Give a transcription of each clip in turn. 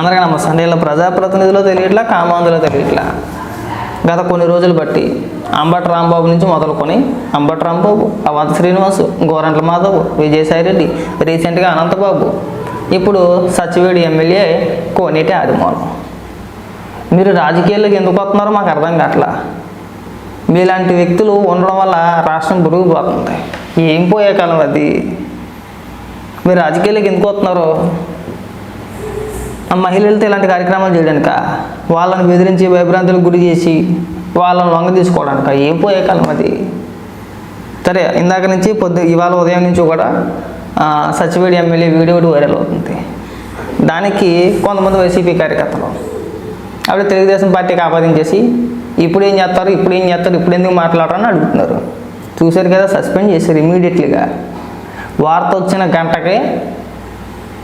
అందరికీ నమస్తే. వీళ్ళ ప్రజాప్రతినిధులు తెలియట్లా కామాంధులో తెలియట్లా? గత కొన్ని రోజులు బట్టి అంబట్ రాంబాబు నుంచి మొదలుకొని అంబట్ రాంబాబు అవంత శ్రీనివాస్ గోరంట్ల మాధవ్ విజయసాయి రెడ్డి రీసెంట్గా అనంతబాబు ఇప్పుడు సచివేడి ఎమ్మెల్యే కోనేటి ఆదిమూలం. మీరు రాజకీయాల్లోకి ఎందుకు వస్తున్నారో మాకు అర్థం కావట్లా? మీలాంటి వ్యక్తులు ఉండడం వల్ల రాష్ట్రం పురుగుపోతుంది ఏం పోయే కాలం అది? మీరు రాజకీయాలకు ఎందుకు వస్తున్నారు? మహిళలతో ఇలాంటి కార్యక్రమాలు చేయడానిక? వాళ్ళని బెదిరించి భయభ్రాంతులకు గురి చేసి వాళ్ళని లొంగ తీసుకోవడానిక? ఏం పోయే కాలం అది? సరే ఇందాక నుంచి పొద్దు ఇవాళ ఉదయం నుంచి కూడా సచివేడి ఎమ్మెల్యే వీడియో కూడా వైరల్ అవుతుంది. దానికి కొంతమంది వైసీపీ కార్యకర్తలు అప్పుడు తెలుగుదేశం పార్టీకి ఆపాదించేసి ఇప్పుడు ఏం చేస్తారు ఇప్పుడు ఏం చేస్తారు ఇప్పుడు ఎందుకు మాట్లాడరని అడుగుతున్నారు. చూశారు కదా సస్పెండ్ చేశారు ఇమీడియట్లీగా. వార్త వచ్చిన గంటకే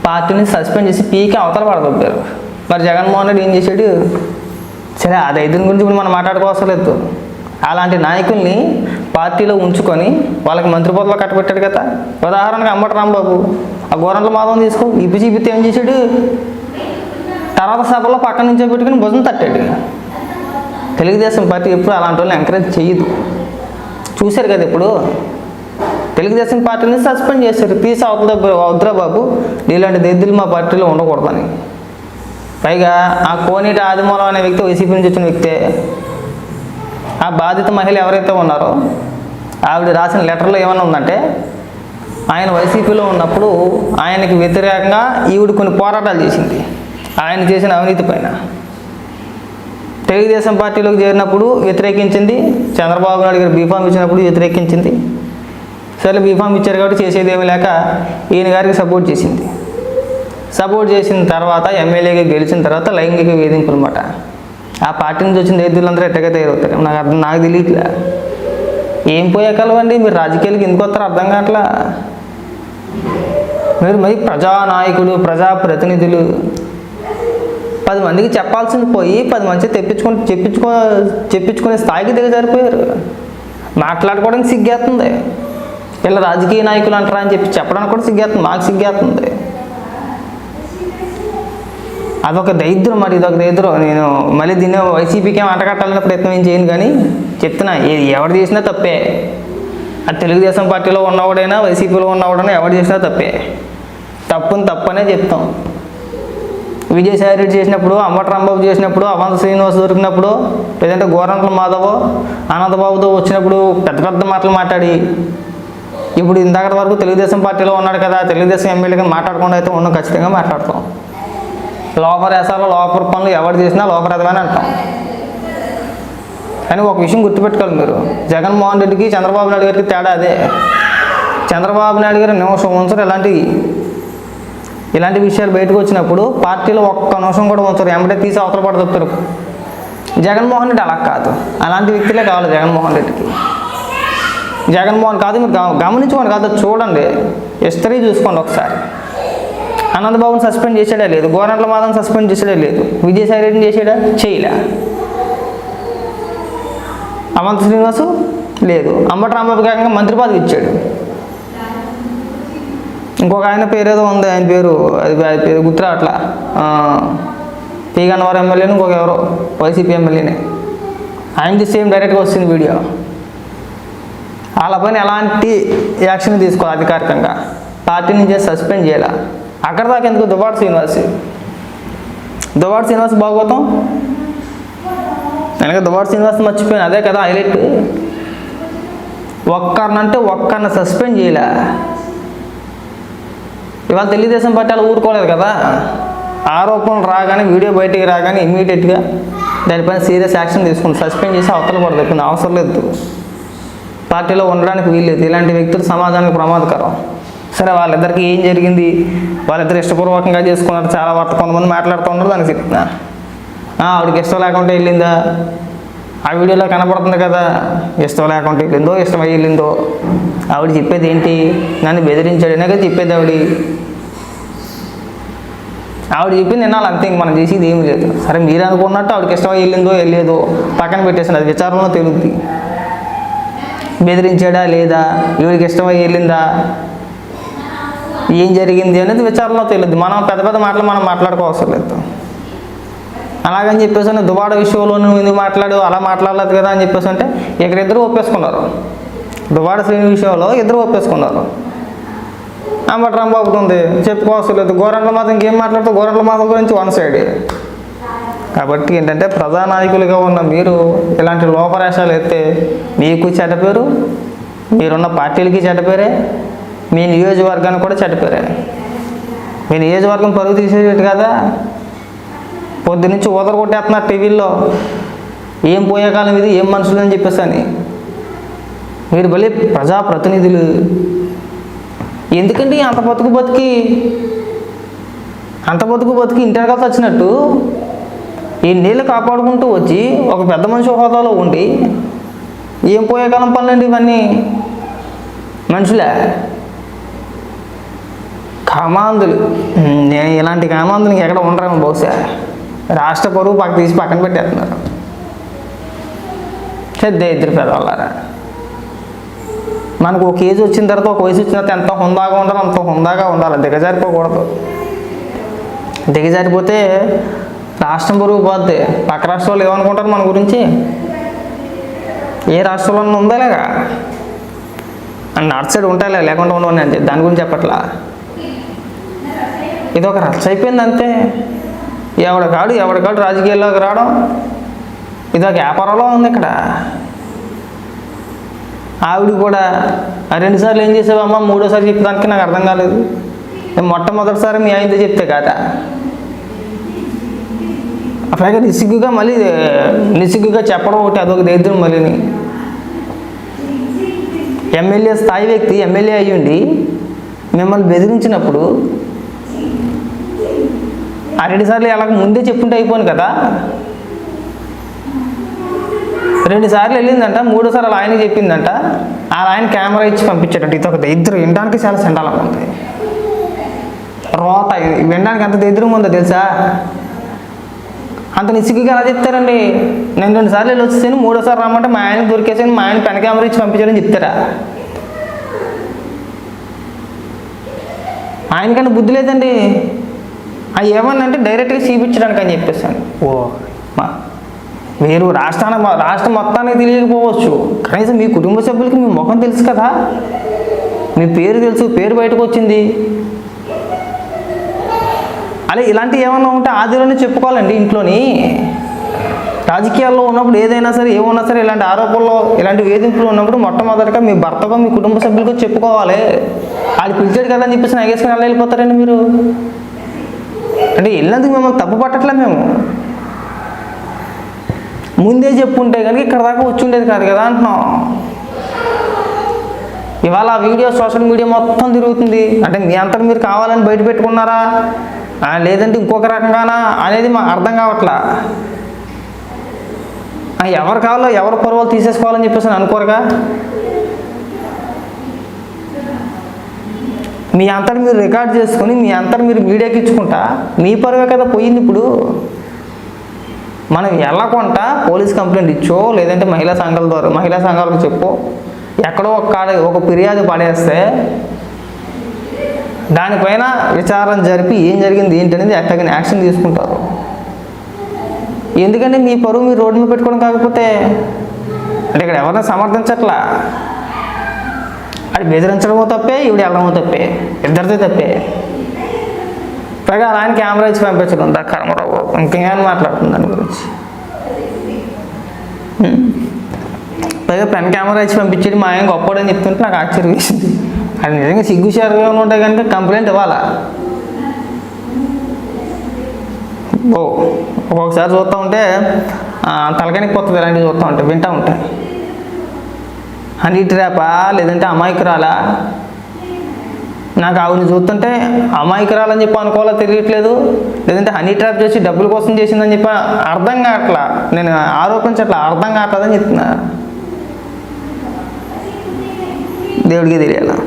పార్టీని సస్పెండ్ చేసి పీకే అవతల పడదొబ్బారు మరి. జగన్మోహన్ రెడ్డి ఏం చేశాడు? సరే ఆ రైతుల గురించి ఇప్పుడు మనం మాట్లాడుకోవసలేదు అలాంటి నాయకుల్ని పార్టీలో ఉంచుకొని వాళ్ళకి మంత్రి పదవులు కట్టబెట్టాడు కదా. ఉదాహరణకు అంబటి రాంబాబు. ఆ గోరంట్ల మాధవం తీసుకో. ఇప్పి చూపితే ఏం చేశాడు? తర్వాత సభలో పక్కన నుంచో పెట్టుకుని భుజం తట్టాడు. తెలుగుదేశం పార్టీ ఎప్పుడు అలాంటి వాళ్ళని ఎంకరేజ్ చేయదు. చూశారు కదా ఇప్పుడు? తెలుగుదేశం పార్టీని సస్పెండ్ చేశారు. తీసి అవతల వద్దురా బాబు ఇలాంటి దెద్దులు మా పార్టీలో ఉండకూడదని పైగా ఆ కోనేటి ఆదిమూలం అనే వ్యక్తి వైసీపీ నుంచి వచ్చిన వ్యక్తే. ఆ బాధిత మహిళ ఎవరైతే ఉన్నారో ఆవిడ రాసిన లెటర్లో ఏమన్నా ఉందంటే ఆయన వైసీపీలో ఉన్నప్పుడు ఆయనకి వ్యతిరేకంగా ఈవిడ కొన్ని పోరాటాలు చేసింది. ఆయన చేసిన అవినీతి పైన. తెలుగుదేశం పార్టీలోకి చేరినప్పుడు వ్యతిరేకించింది. చంద్రబాబు నాయుడు గారు బీఫామ్ ఇచ్చినప్పుడు వ్యతిరేకించింది. సరే బీఫామ్ ఇచ్చారు కాబట్టి చేసేది లేక ఈయన గారికి సపోర్ట్ చేసింది. సపోర్ట్ చేసిన తర్వాత ఎమ్మెల్యేగా గెలిచిన తర్వాత లైంగిక వేధింపు అనమాట ఆ పార్టీ నుంచి వచ్చిన రైతులందరూ ఎట్టగా తయారవుతారు. నాకు అర్థం నాకు తెలియట్లే. ఏం పోయే కలవండి? మీరు రాజకీయాలకు ఎందుకు వస్తారు అర్థం కావట్లా. మీరు మరి ప్రజానాయకులు ప్రజాప్రతినిధులు. పది మందికి చెప్పాల్సింది పోయి పది మంది తెప్పించుకుని చెప్పించుకో చెప్పించుకునే స్థాయికి దిగజారిపోయారు. మాట్లాడుకోవడానికి సిగ్గేస్తుంది. ఇలా రాజకీయ నాయకులు అంటారా అని చెప్పి చెప్పడానికి కూడా సిగ్గేస్తుంది మాకు సిగ్గేస్తుంది. అదొక దరిద్రం మరి ఇదొక దరిద్రం. నేను మళ్ళీ దీన్ని వైసీపీకి ఏం అంటకట్టాలనే ప్రయత్నం ఏం చేయను కానీ చెప్తున్నా ఏ- ఎవరు చేసినా తప్పే. అది తెలుగుదేశం పార్టీలో ఉన్నవాడైనా వైసీపీలో ఉన్నవాడైనా ఎవరు చేసినా తప్పే. తప్పుని తప్పనే చెప్తాం. విజయసాయి రెడ్డి చేసినప్పుడు అంబటి చేసినప్పుడు అవంత శ్రీనివాస్ దొరికినప్పుడు లేదంటే గోరంట్ల మాధవ్ అనంతబాబుతో వచ్చినప్పుడు పెద్ద పెద్ద మాటలు మాట్లాడి ఇప్పుడు ఇందాక వరకు తెలుగుదేశం పార్టీలో ఉన్నాడు కదా తెలుగుదేశం ఎమ్మెల్యేగా మాట్లాడకుండా అయితే ఉన్నాం ఖచ్చితంగా మాట్లాడతాం. లోపల వేసాలో లోపల పనులు ఎవరు చేసినా లోపల ఎదవని అంటాం. కానీ ఒక విషయం గుర్తుపెట్టుకోవాలి మీరు. జగన్మోహన్ రెడ్డికి చంద్రబాబు నాయుడు గారికి తేడా అదే. చంద్రబాబు నాయుడు గారు నిమిషం ఉంచరు ఇలాంటివి ఇలాంటి విషయాలు బయటకు వచ్చినప్పుడు పార్టీలో ఒక్క నిమిషం కూడా ఉంచరు. ఎమ్మటే తీసి అవతల పడతారు జగన్మోహన్ రెడ్డి అలా కాదు. అలాంటి వ్యక్తులే కావాలి జగన్మోహన్ రెడ్డికి. జగన్మోహన్ కాదు మీరు గమనించుకోండి కాదు చూడండి. హిస్టరీ చూసుకోండి ఒకసారి. అనంతబాబుని సస్పెండ్ చేసాడా లేదు? గోరంట్ల మాధవన్ సస్పెండ్ చేసాడా లేదు? విజయసాయి రెడ్డిని చేసాడా చేయలే. అమంత శ్రీనివాసు? లేదు. అంబటి రాంబాబు కాకుండా మంత్రి పదవి ఇచ్చాడు. ఇంకొక ఆయన పేరు ఏదో ఉంది ఆయన పేరు అది అది పేరు గుర్తురా అట్లా? పీ ఎమ్మెల్యేని ఇంకొక ఎవరో? వైసీపీ ఎమ్మెల్యేనే. ఆయనది సేమ్ డైరెక్ట్గా వస్తుంది వీడియో. వాళ్ళపైన ఎలాంటి యాక్షన్ తీసుకోవాలి అధికారికంగా? పార్టీ నుంచి సస్పెండ్ చేయాలి? అక్కడ దాకా ఎందుకు దుబాటు శ్రీనివాస్? దుబాటు శ్రీనివాస్ బాగోతాం? వెనక దుబాటు శ్రీనివాస్ మర్చిపోయాను? అదే కదా హైలైట్. ఒక్కరినంటే ఒక్కరిని సస్పెండ్ చేయలే? ఇవాళ తెలుగుదేశం పార్టీ ఊరుకోలేదు కదా? ఆరోపణలు రాగానే వీడియో బయటికి రాగానే ఇమీడియట్గా దానిపైన సీరియస్ యాక్షన్ తీసుకుంటుంది సస్పెండ్ చేసి అవతల పడదు అవసరం లేదు. పార్టీలో ఉండడానికి వీల్లేదు. ఇలాంటి వ్యక్తులు సమాజానికి ప్రమాదకరం. సరే వాళ్ళిద్దరికి ఏం జరిగింది? వాళ్ళిద్దరు ఇష్టపూర్వకంగా చేసుకున్నారు. చాలా వార్త కొంతమంది మాట్లాడుతూ ఉన్నారు. దానికి చెప్తున్నా ఆవిడకి ఇష్టం లేకుండా వెళ్ళిందా? ఆ వీడియోలో కనపడుతుంది కదా. ఇష్టం లేకుండా వెళ్ళిందో ఇష్టమై వెళ్ళిందో. ఆవిడ చెప్పేది ఏంటి? నన్ను బెదిరించాడనే కదా చెప్పేది ఆవిడ. ఆవిడ చెప్పింది వినాలి. అంతే ఇంక మనం చేసేది ఏమీ లేదు. సరే మీరు అనుకున్నట్టు ఆవిడకి ఇష్టమై వెళ్ళిందో వెళ్ళేదో పక్కన పెట్టేసింది. అది విచారంలో తెలుగుద్ది బెదిరించాడా లేదా? ఎవరికి ఇష్టమై వెళ్ళిందా? ఏం జరిగింది అనేది విచారణలో తెలియదు మనం పెద్ద పెద్ద మాటలు మనం మాట్లాడుకోవసరం లేదు. అలాగని చెప్పేసి అంటే దుబాడ విషయంలో నువ్వు ఎందుకు మాట్లాడు అలా మాట్లాడలేదు కదా అని చెప్పేసి అంటే ఇక్కడ ఇద్దరు ఒప్పేసుకున్నారు. దుబాడ శ్రేణి విషయంలో ఇద్దరు ఒప్పేసుకున్నారు. అంబటి రాంబాబుకి ఉంది. చెప్పుకోవాల్సిన లేదు. గోరంట్ల మాత్రం ఇంకేం మాట్లాడుతూ? గోరంట్ల మాత్రం గురించి వన్ సైడ్. కాబట్టి ఏంటంటే ప్రజానాయకులుగా ఉన్న మీరు ఇలాంటి లోపరేషాలు ఎత్తే మీకు చెడ్డ పేరు మీరున్న పార్టీలకి చెడ్డ పేరే మీ నియోజకవర్గానికి కూడా చెడ్డ పేరే. మీ నియోజకవర్గం పరుగు తీసేటట్టు కదా? పొద్దు నుంచి ఊదర కొట్టేస్తున్నారు టీవీల్లో. ఏం పోయే కాలం ఇది? ఏం మనుషులు అని చెప్పేసి అని. మీరు భలే ప్రజాప్రతినిధులు. ఎందుకండి అంత బతుకు బతికి? అంత బతుకు బతికి ఇంటర్ వచ్చినట్టు? ఈ నీళ్ళు కాపాడుకుంటూ వచ్చి ఒక పెద్ద మనిషి హోదాలో ఉండి ఏం పోయే కాలం పనులండి ఇవన్నీ? మనుషులే. కామాంధులు. నేను ఇలాంటి కామాంధులు ఎక్కడ ఉండరేమో బహుశా. రాష్ట్ర పరువు పక్క తీసి పక్కన పెట్టేస్తున్నారు. పెద్ద ఇద్దరు పెద్దవాళ్ళారా మనకు ఒక ఏజ్ వచ్చిన తర్వాత ఒక వయసు వచ్చిన తర్వాత ఎంత హుందాగా ఉండాలి అంత హుందాగా ఉండాలి. దిగజారిపోకూడదు. దిగజారిపోతే రాష్ట్రం బరువు పోతే పక్క రాష్ట్రాలు ఏమనుకుంటారు మన గురించి? ఏ రాష్ట్రంలో ఉందేలాగా అండ్ అటు సైడ్ ఉంటాయిలే లేకుండా ఉండవని అంటే దాని గురించి చెప్పట్లా? ఇది ఒక రచ్చ అయిపోయింది అంతే. ఎవడికాడు ఎవడికాడు రాజకీయాల్లోకి రావడం. ఇది ఒక వ్యాపారంలో ఉంది ఇక్కడ. ఆవిడ కూడా రెండుసార్లు ఏం చేసావమ్మా? మూడోసారి చెప్పడానికి నాకు అర్థం కాలేదు. మొట్టమొదటిసారి మీ ఆయనతో చెప్తే కదా. పైగా నిసిగ్గుగా మళ్ళీ నిసిగ్గుగా చెప్పడం ఒకటి అదొక దరిద్రం మళ్ళీని ఎమ్మెల్యే స్థాయి వ్యక్తి ఎమ్మెల్యే అయ్యుండి మిమ్మల్ని బెదిరించినప్పుడు ఆ రెండుసార్లు ఎలాగ ముందే చెప్పుంటే అయిపోను కదా. రెండుసార్లు వెళ్ళిందంట మూడోసారి అలా ఆయన చెప్పిందంట. ఆ ఆయన కెమెరా ఇచ్చి పంపించాడంట. ఇది ఒక దరిద్రం. వినడానికి చాలా సండాలంగా ఉంది. రోత వినడానికి ఎంత దరిద్రంగా ఉందో తెలుసా? అంత నిసిగ్గుగా ఎలా చెప్తారండి? నేను రెండు సార్లు వెళ్ళి వచ్చేసాను మూడోసారి రమ్మంటే మా ఆయన దొరికేసాను మా ఆయన పెన్ కెమెరా ఇచ్చి పంపించారని చెప్తారా? ఆయనకన్నా బుద్ధి లేదండి. అది ఏమన్నంటే డైరెక్ట్గా చూపించడానికి అని చెప్పేసాను. ఓ. మా మీరు రాష్ట్రానికి మొ- రాష్ట్రం మొత్తానికి తెలియకపోవచ్చు. కనీసం మీ కుటుంబ సభ్యులకి మీ ముఖం తెలుసు కదా? మీ పేరు తెలుసు పేరు బయటకు వచ్చింది. అలా ఇలాంటివి ఏమన్నా ఉంటే ఆదిలోనే చెప్పుకోవాలండి ఇంట్లోని. రాజకీయాల్లో ఉన్నప్పుడు ఏదైనా సరే ఏమున్నా సరే ఇలాంటి ఆరోపణలు ఇలాంటి వేధింపులు ఉన్నప్పుడు మొట్టమొదటిగా మీ భర్తగా మీ కుటుంబ సభ్యులకు చెప్పుకోవాలి. వాళ్ళు పిలిచాడు కదా అని చెప్పేసి నాగేసుకుని అలా వెళ్ళిపోతారండి మీరు. అంటే వెళ్ళినందుకు మిమ్మల్ని తప్పు పట్టట్లే మేము. ముందే చెప్పుంటే కనుక ఇక్కడ దాకా వచ్చి ఉండేది కాదు కదా అంటున్నాం. ఇవాళ ఆ వీడియో సోషల్ మీడియా మొత్తం తిరుగుతుంది. అంటే మీ అంతకు మీరు కావాలని బయట పెట్టుకున్నారా? లేదంటే ఇంకొక రకంగానా అనేది మాకు అర్థం కావట్లా. ఎవరు కావాలో ఎవరు పొరవలు తీసేసుకోవాలని చెప్పేసి అనుకోరుగా? మీ అంతటి మీరు రికార్డ్ చేసుకుని మీ అంతటి మీరు మీడియాకి ఇచ్చుకుంటా మీ పరువే కదా పోయింది ఇప్పుడు. మనం వెళ్ళకుండా పోలీస్ కంప్లైంట్ ఇచ్చో లేదంటే మహిళా సంఘాల ద్వారా మహిళా సంఘాలకు చెప్పు ఎక్కడో ఒక ఒక ఫిర్యాదు పడేస్తే దానిపైన విచారణ జరిపి ఏం జరిగింది ఏంటనేది తగిన యాక్షన్ తీసుకుంటారు. ఎందుకంటే మీ పరువు మీరు రోడ్డు మీద పెట్టుకోవడం కాకపోతే అంటే ఇక్కడ ఎవరిని సమర్థించట్లా? అది బెదిరించడమో తప్పే ఈవిడ వెళ్ళడమో తప్పే ఇద్దరిదే తప్పే. పైగా ఆయన కెమెరా ఇచ్చి పంపించడం దా కర్మరావు ఇంకేమైనా మాట్లాడుతుంది దాని గురించి? పైగా పెన్ కెమెరా ఇచ్చి పంపించేది మా ఆయన గొప్పడని చెప్తుంటే నాకు ఆశ్చర్యం వేసింది. అది నిజంగా సిగ్గుశారుగా ఉంటే కనుక కంప్లైంట్ ఇవ్వాలా? ఓ ఒక్కొక్కసారి చూస్తూ ఉంటే ఆ, తలకానికి పోతుంది ఇలాంటివి చూస్తూ ఉంటే వింటూ ఉంటే. హనీ ట్రాపా లేదంటే అమాయకురాలా? నాకు ఆవిడని చూస్తుంటే అమాయకురాలని చెప్పి అనుకోవాలో తెలియట్లేదు? లేదంటే హనీ ట్రాప్ చేసి డబ్బుల కోసం చేసిందని చెప్పి అర్థం కావట్లా? నేను ఆరోపించట్లా అర్థం కావట్లేదని చెప్తున్నా. దేవుడికి తెలియాలా?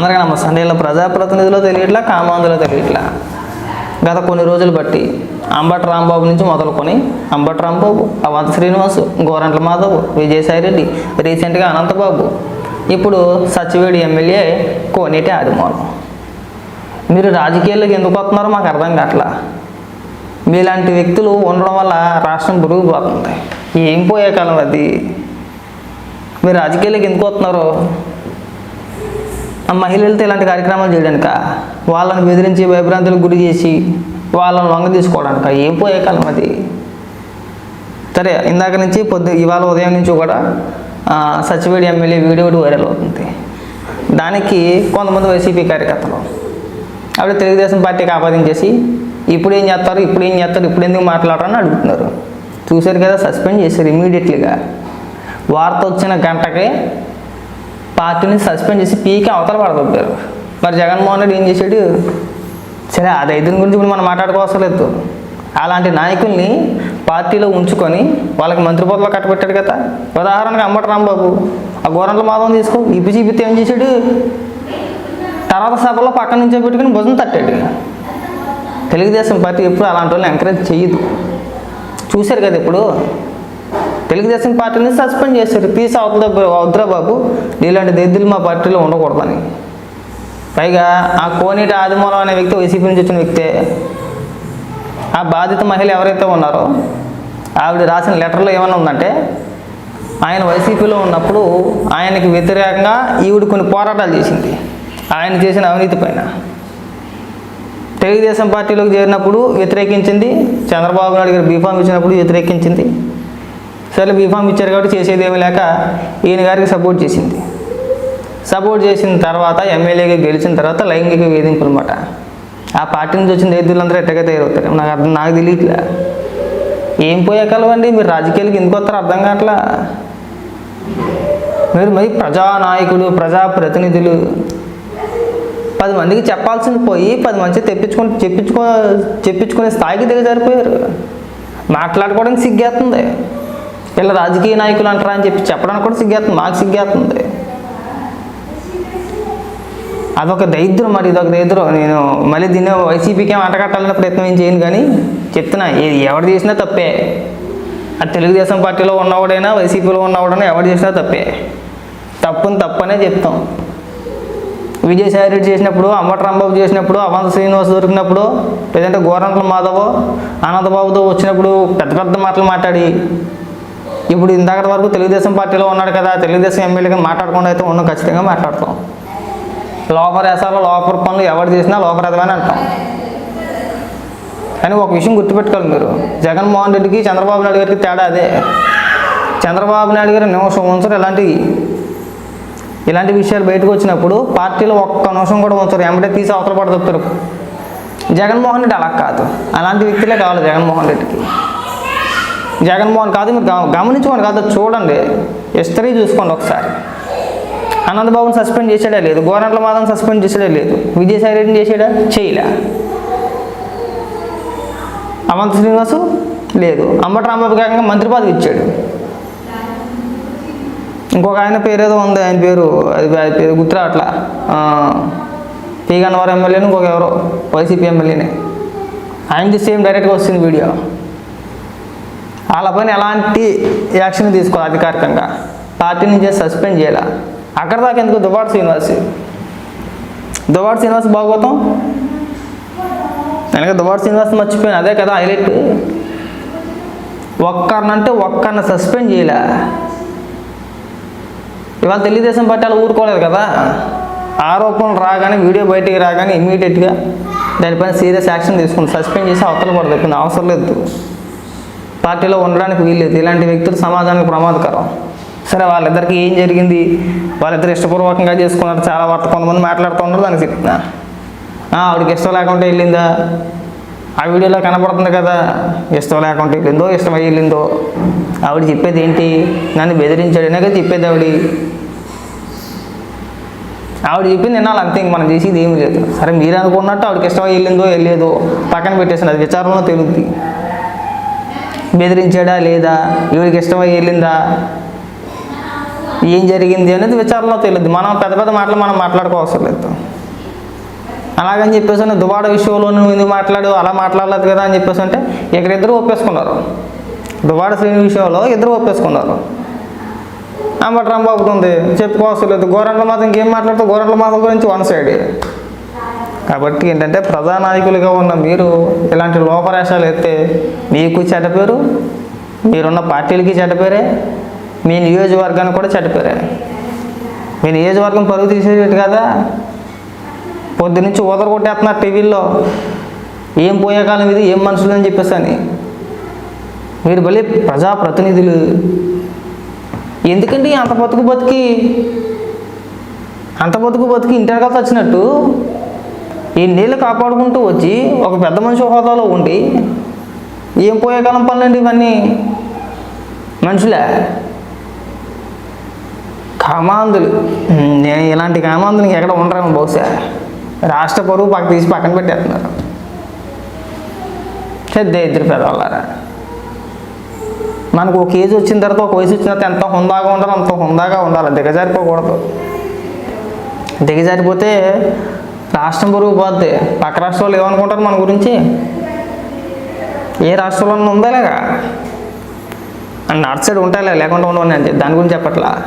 అందరికీ నమస్తే. అంటే ఇలా ప్రజాప్రతినిధిలో తెలియట్లా కామాంధులో తెలియట్లా? గత కొన్ని రోజులు బట్టి అంబటి రాంబాబు నుంచి మొదలుకొని అంబటి రాంబాబు అవంత శ్రీనివాసు గోరంట్ల మాధవ్ విజయసాయి రెడ్డి రీసెంట్గా అనంతబాబు ఇప్పుడు సచివేడి ఎమ్మెల్యే కోనేటి ఆదిమూలం. మీరు రాజకీయాల్లోకి ఎందుకు వస్తున్నారో మాకు అర్థం కావట్లా. మీలాంటి వ్యక్తులు ఉండడం వల్ల రాష్ట్రం పురుగుపోతుంది ఏం పోయే కాలం అది? మీరు రాజకీయాలకు ఎందుకు వస్తున్నారో మహిళలతో ఇలాంటి కార్యక్రమాలు చేయడానిక వాళ్ళని బెదిరించి భయభ్రాంతులకు గురి చేసి వాళ్ళని లొంగ తీసుకోవడానిక ఏం పోయే కాలం అది? సరే ఇందాక నుంచి పొద్దు ఇవాళ ఉదయం నుంచి కూడా సచివేడి ఎమ్మెల్యే వీడియో ఒకటి వైరల్ అవుతుంది. దానికి కొంతమంది వైసీపీ కార్యకర్తలు ఆవిడ తెలుగుదేశం పార్టీకి ఆపాదించేసి ఇప్పుడు ఏం చేస్తారు ఇప్పుడు ఏం చేస్తారు ఇప్పుడు ఎందుకు మాట్లాడరని అడుగుతున్నారు. చూశారు కదా సస్పెండ్ చేశారు ఇమీడియట్లీగా. వార్త వచ్చిన గంటకే పార్టీని సస్పెండ్ చేసి పీకే అవతల పడదొప్పారు మరి జగన్మోహన్ రెడ్డి ఏం చేశాడు? సరే ఆ రైతుల గురించి ఇప్పుడు మనం మాట్లాడుకోవసరం లేదు. అలాంటి నాయకుల్ని పార్టీలో ఉంచుకొని వాళ్ళకి మంత్రి పదవులు కట్టబెట్టాడు కదా. ఉదాహరణకు అంబటి రాంబాబు. ఆ గోరంట్ల మాధవం తీసుకో. ఇప్పి చూపితే ఏం చేశాడు? తర్వాత సభలో పక్కన నుంచో పెట్టుకుని భుజం తట్టాడు. తెలుగుదేశం పార్టీ ఎప్పుడు అలాంటి వాళ్ళని ఎంకరేజ్ చేయదు. చూశారు కదా ఇప్పుడు? తెలుగుదేశం పార్టీని సస్పెండ్ చేశారు. పీస్ అవుతుందా వద్దురా బాబు ఇలాంటి దరిద్రులు మా పార్టీలో ఉండకూడదని పైగా ఆ కోనేటి ఆదిమూలం అనే వ్యక్తి వైసీపీ నుంచి వచ్చిన వ్యక్తే. ఆ బాధిత మహిళ ఎవరైతే ఉన్నారో ఆవిడ రాసిన లెటర్లో ఏమైనా ఉందంటే ఆయన వైసీపీలో ఉన్నప్పుడు ఆయనకి వ్యతిరేకంగా ఈవిడ కొన్ని పోరాటాలు చేసింది. ఆయన చేసిన అవినీతి పైన. తెలుగుదేశం పార్టీలోకి చేరినప్పుడు వ్యతిరేకించింది. చంద్రబాబు నాయుడు గారు బీఫామ్ ఇచ్చినప్పుడు వ్యతిరేకించింది. సరే బీఫామ్ ఇచ్చారు కాబట్టి చేసేది లేక ఈయన గారికి సపోర్ట్ చేసింది. సపోర్ట్ చేసిన తర్వాత ఎమ్మెల్యేగా గెలిచిన తర్వాత లైంగిక వేధింపు అనమాట ఆ పార్టీ నుంచి వచ్చిన రైతులందరూ ఎట్టగా తయారవుతారు. నాకు అర్థం నాకు తెలియట్లే. ఏం పోయే కలవండి? మీరు రాజకీయాలకు ఎందుకు వస్తారో అర్థం కావట్లా. మీరు మరి ప్రజానాయకులు ప్రజాప్రతినిధులు. పది మందికి చెప్పాల్సింది పోయి పది మంది తెప్పించుకుని చెప్పించుకో చెప్పించుకునే స్థాయికి దిగజారిపోయారు. మాట్లాడుకోవడానికి సిగ్గేస్తుంది. వీళ్ళ రాజకీయ నాయకులు అంటారా అని చెప్పి చెప్పడానికి కూడా సిగ్గేస్తుంది మాకు సిగ్గేస్తుంది. అదొక దరిద్రం మరి ఇదొక దరిద్రం. నేను మళ్ళీ దీన్ని వైసీపీకి ఏం అంటగట్టాలనే ప్రయత్నం ఏం చేయను కానీ చెప్తున్నా ఏది ఎవరు చేసినా తప్పే. అది తెలుగుదేశం పార్టీలో ఉన్నవాడైనా వైసీపీలో ఉన్నవాడైనా ఎవరు చేసినా తప్పే. తప్పుని తప్పనే చెప్తాం. విజయసాయి రెడ్డి చేసినప్పుడు అంబటి రాంబాబు చేసినప్పుడు అవంత శ్రీనివాస్ దొరికినప్పుడు లేదంటే గోరంట్ల మాధవ్ అనంతబాబుతో వచ్చినప్పుడు పెద్ద పెద్ద మాటలు మాట్లాడి ఇప్పుడు ఇందాక వరకు తెలుగుదేశం పార్టీలో ఉన్నాడు కదా తెలుగుదేశం ఎమ్మెల్యేగా మాట్లాడకుండా అయితే ఉన్నాం ఖచ్చితంగా మాట్లాడతాం. లోపల వేసాలో లోపల పనులు ఎవరు చేసినా లోపల ఎదవని అంటాం. కానీ ఒక విషయం గుర్తుపెట్టుకోవాలి మీరు. జగన్మోహన్ రెడ్డికి చంద్రబాబు నాయుడు గారికి తేడా అదే. చంద్రబాబు నాయుడు గారు నిమిషం ఉంచరు ఇలాంటి ఇలాంటి విషయాలు బయటకు వచ్చినప్పుడు పార్టీలో ఒక్క నిమిషం కూడా ఉంచరు. ఎమ్మటే తీసి అవతల పడతారు జగన్మోహన్ రెడ్డి అలా కాదు. అలాంటి వ్యక్తులే కావాలి జగన్మోహన్ రెడ్డికి. జగన్మోహన్ కాదు మీరు గమనించుకోండి కాదు చూడండి. హిస్టరీ చూసుకోండి ఒకసారి. అనంతబాబుని సస్పెండ్ చేసాడా లేదు? గోరంట్ల మాధవన్ సస్పెండ్ చేసాడా లేదు? విజయసాయి రెడ్డిని చేసాడా చేయలే. అమంత శ్రీనివాసు? లేదు. అంబటి రాంబాబు కాకుండా మంత్రి పదవి ఇచ్చాడు. ఇంకొక ఆయన పేరు ఏదో ఉంది ఆయన పేరు అది పేరు గుర్తురా అట్లా? పీ ఎమ్మెల్యేని ఇంకొక ఎవరో? వైసీపీ ఎమ్మెల్యేనే. ఆయనది సేమ్ డైరెక్ట్గా వస్తుంది వీడియో. వాళ్ళపైన ఎలాంటి యాక్షన్ తీసుకోవాలి అధికారికంగా? పార్టీ నుంచి సస్పెండ్ చేయాలి? అక్కడ దాకా ఎందుకు దుబాడు శ్రీనివాస్? దుబాడు శ్రీనివాస్ భాగవతం వెనక దుబాడు శ్రీనివాస్ మర్చిపోయాను? అదే కదా హైలైట్. ఒక్కరినంటే ఒక్కరిని సస్పెండ్ చేయలే? ఇవాళ తెలుగుదేశం పార్టీ ఊరుకోలేదు కదా? ఆరోపణలు రాగానే వీడియో బయటికి రాగానే ఇమీడియట్గా దానిపైన సీరియస్ యాక్షన్ తీసుకుని సస్పెండ్ చేసి అవతల పడదు అవసరం లేదు. పార్టీలో ఉండడానికి వీల్లేదు. ఇలాంటి వ్యక్తులు సమాజానికి ప్రమాదకరం. సరే వాళ్ళిద్దరికి ఏం జరిగింది? వాళ్ళిద్దరు ఇష్టపూర్వకంగా చేసుకున్నారు. చాలా వార్త కొంతమంది మాట్లాడుతూ ఉన్నారు. దానికి చెప్తున్నా. ఆవిడకి ఇష్టం లేకుండా వెళ్ళిందా? ఆ వీడియోలో కనపడుతుంది కదా. ఇష్టం లేకుండా వెళ్ళిందో ఇష్టమై వెళ్ళిందో. ఆవిడ చెప్పేది ఏంటి? నన్ను బెదిరించాడనే కదా చెప్పేది ఆవిడ. ఆవిడ చెప్పింది వినాలి. అంతే ఇంక మనం చేసేది ఏమీ లేదు. సరే మీరు అనుకున్నట్టు ఆవిడకి ఇష్టమై వెళ్ళిందో వెళ్ళేదో పక్కన పెట్టేసింది. అది విచారంలో తెలుగుద్ది బెదిరించాడా లేదా? ఎవరికి ఇష్టమై వెళ్ళిందా? ఏం జరిగింది అనేది విచారణలో తెలియదు మనం పెద్ద పెద్ద మాటలు మనం మాట్లాడుకోవసరం లేదు. అలాగని చెప్పేసి అంటే దుబాడ విషయంలో నువ్వు ఎందుకు మాట్లాడు అలా మాట్లాడలేదు కదా అని చెప్పేసి అంటే ఇక్కడ ఇద్దరు ఒప్పేసుకున్నారు. దుబాడ శ్రేణి విషయంలో ఇద్దరు ఒప్పేసుకున్నారు. అంబటి రాంబాబుకి చెప్పుకోవసరం లేదు. గోరంట్ల మాత్రం ఇంకేం మాట్లాడుతూ గోరంట్ల మాత్రం గురించి వన్ సైడ్. కాబట్టి ఏంటంటే ప్రజానాయకులుగా ఉన్న మీరు ఇలాంటి లోపరేషాలు ఎత్తే మీకు చెడ్డ పేరు? మీరున్న పార్టీలకి చెడ్డ పేరే? మీ నియోజకవర్గానికి కూడా చెడ్డ పేరే. మీ నియోజకవర్గం పరుగు తీసేటట్టు కదా? పొద్దునుంచి నుంచి కొట్టేస్తున్నారు టీవీల్లో. ఏం పోయే కాలం ఇది? ఏం మనుషులు అని చెప్పేసి అని. మీరు భలే ప్రజాప్రతినిధులు. ఎందుకండి అంత బతుకు బతికి? అంత బతుకు బతికి ఇంటర్ వచ్చినట్టు? ఈ నీళ్ళు కాపాడుకుంటూ వచ్చి ఒక పెద్ద మనిషి హోదాలో ఉండి ఏం పోయే కాలం పనులండి ఇవన్నీ? మనుషులే? కామాంధులు. నేను ఇలాంటి కామాంధులు ఎక్కడ ఉండరేమో బహుశా. రాష్ట్ర పరువు పక్క తీసి పక్కన పెట్టేస్తున్నారు. పెద్ద ఇద్దరు పెద్దవాళ్ళారా మనకు ఒక ఏజ్ వచ్చిన తర్వాత ఒక వయసు వచ్చిన తర్వాత ఎంత హుందాగా ఉండాలి అంత హుందాగా ఉండాలి. దిగజారిపోకూడదు. దిగజారిపోతే రాష్ట్రం బరువు పోద్ది. పక్క రాష్ట్రాలు ఏమనుకుంటారు మన గురించి? ఏ రాష్ట్రంలో ఉన్నలాగా అండ్ అటు సైడ్ ఉంటాయిలే లేకుండా ఉండవని అంటే దాని గురించి చెప్పట్లా?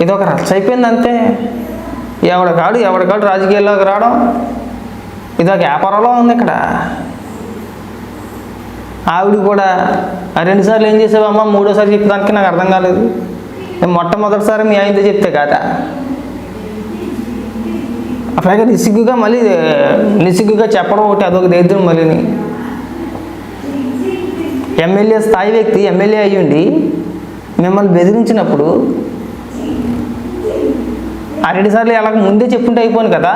ఇది ఒక రచ్చ అయిపోయింది అంతే. ఎవడికాడు ఎవడికాడు రాజకీయాల్లోకి రావడం. ఇది ఒక వ్యాపారంలో ఉంది ఇక్కడ. ఆవిడ కూడా రెండుసార్లు ఏం చేసావమ్మా మూడోసారి చెప్పడానికి నాకు అర్థం కాలేదు. నేను మొట్టమొదటిసారి మీ ఆయనతో చెప్తే కదా? పైగా నిసిగ్గుగా మళ్ళీ నిసిగ్గుగా చెప్పడం ఒకటి అదొక దరిద్రం మళ్ళీని. ఎమ్మెల్యే స్థాయి వ్యక్తి ఎమ్మెల్యే అయ్యుండి మిమ్మల్ని బెదిరించినప్పుడు ఆ రెండు సార్లు ఎలాగ ముందే చెప్పుంటే అయిపోను కదా.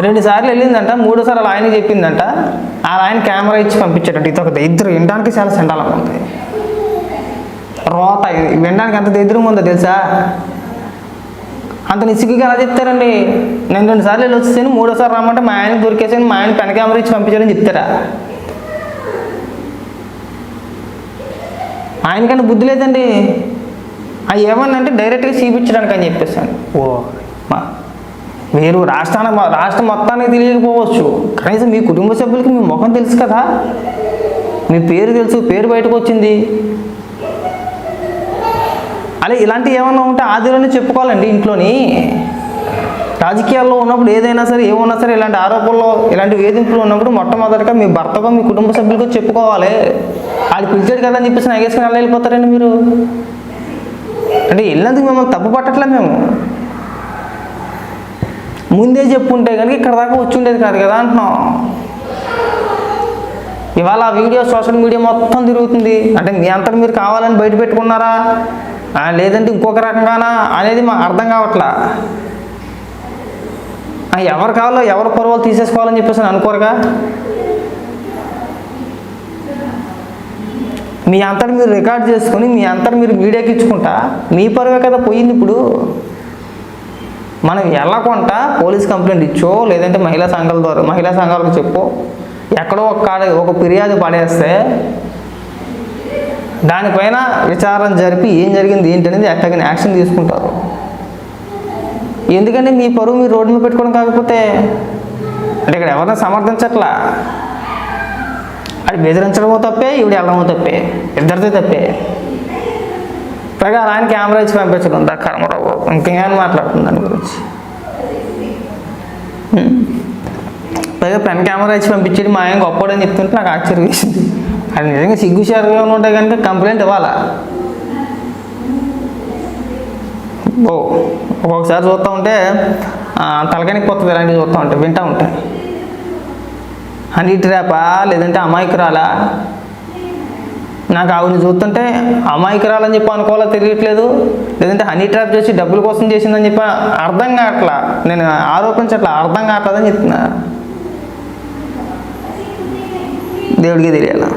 రెండు సార్లు వెళ్ళిందంట మూడోసారి అలా ఆయన చెప్పిందంట. ఆ ఆయన కెమెరా ఇచ్చి పంపించాడంట ఇది ఒక దరిద్రం వినడానికి చాలా సండాలంగా ఉంది. రోత వినడానికి ఎంత దరిద్రంగా ఉందో తెలుసా? అంత నిసిగ్గుగా ఎలా చెప్తారండి? నేను రెండు సార్లు వెళ్ళి వచ్చేసాను మూడోసారి రమ్మంటే మా ఆయన దొరికేసాను మా ఆయన పెన్ కెమెరా ఇచ్చి పంపించారని చెప్తారా? ఆయనకన్నా బుద్ధి లేదండి. అది ఏమన్నంటే డైరెక్ట్గా చూపించడానికి అని చెప్పేసాను. ఓ. మా మీరు రాష్ట్రానికి మొ- రాష్ట్రం మొత్తానికి తెలియకపోవచ్చు. కనీసం మీ కుటుంబ సభ్యులకి మీ ముఖం తెలుసు కదా? మీ పేరు తెలుసు పేరు బయటకు వచ్చింది. అలా ఇలాంటివి ఏమన్నా ఉంటే ఆదిలోనే చెప్పుకోవాలండి ఇంట్లోని. రాజకీయాల్లో ఉన్నప్పుడు ఏదైనా సరే ఏమున్నా సరే ఇలాంటి ఆరోపణలు ఇలాంటి వేధింపులు ఉన్నప్పుడు మొట్టమొదటిగా మీ భర్తగా మీ కుటుంబ సభ్యులకు చెప్పుకోవాలి. వాళ్ళు పిలిచాడు కదా అని చెప్పేసి నాగేసుకుని అలా వెళ్ళిపోతారండి మీరు. అంటే వెళ్ళినందుకు మిమ్మల్ని తప్పు పట్టట్లే మేము. ముందే చెప్పుంటే కనుక ఇక్కడ దాకా వచ్చి ఉండేది కాదు కదా అంటున్నాం. ఇవాళ ఆ వీడియో సోషల్ మీడియా మొత్తం తిరుగుతుంది. అంటే మీ అంతకు మీరు కావాలని బయట పెట్టుకున్నారా? లేదంటే ఇంకొక రకంగానా అనేది మాకు అర్థం కావట్లా. ఎవరు కావాలో ఎవరు పొరవలు తీసేసుకోవాలని చెప్పేసి అనుకోరుగా? మీ అంతటి మీరు రికార్డ్ చేసుకుని మీ అంతటి మీరు మీడియాకి ఇచ్చుకుంటా మీ పరువే కదా పోయింది ఇప్పుడు. మనం వెళ్ళకుండా పోలీస్ కంప్లైంట్ ఇచ్చో లేదంటే మహిళా సంఘాల ద్వారా మహిళా సంఘాలకు చెప్పు ఎక్కడో ఒక ఒక ఫిర్యాదు పడేస్తే దానిపైన విచారణ జరిపి ఏం జరిగింది ఏంటి అనేది యాక్షన్ తీసుకుంటారు. ఎందుకంటే మీ పరువు మీరు రోడ్డు మీద పెట్టుకోవడం కాకపోతే అంటే ఇక్కడ ఎవరిని సమర్థించట్లా? అది బెదిరించడమో తప్పే ఈవిడ వెళ్ళడమో తప్పే ఇద్దరిదే తప్పే. పైగా ఆయన కెమెరా ఇచ్చి పంపించడం దా కర్మరావు ఇంకేమైనా మాట్లాడుతుంది దాని గురించి? పైగా పెన్ కెమెరా ఇచ్చి పంపించేది మా ఆయన గొప్పడని చెప్తుంటే నాకు ఆశ్చర్యం వేసింది. అది నిజంగా సిగ్గుశారుగా ఉంటే కనుక కంప్లైంట్ ఇవ్వాలా? ఓ ఒక్కొక్కసారి చూస్తూ ఉంటే ఆ, తలకానికి పోతుంది ఇలాంటివి చూస్తూ ఉంటే వింటూ ఉంటే. హనీ ట్రాపా లేదంటే అమాయకురాలా? నాకు ఆవిడని చూస్తుంటే అమాయకురాలని చెప్పి అనుకోవాలో తెలియట్లేదు? లేదంటే హనీ ట్రాప్ చేసి డబ్బుల కోసం చేసిందని చెప్పి అర్థం కావట్లా? నేను ఆరోపించట్లా? అర్థం కావట్లేదని చెప్తున్నా. దేవుడికి తెలియాలా?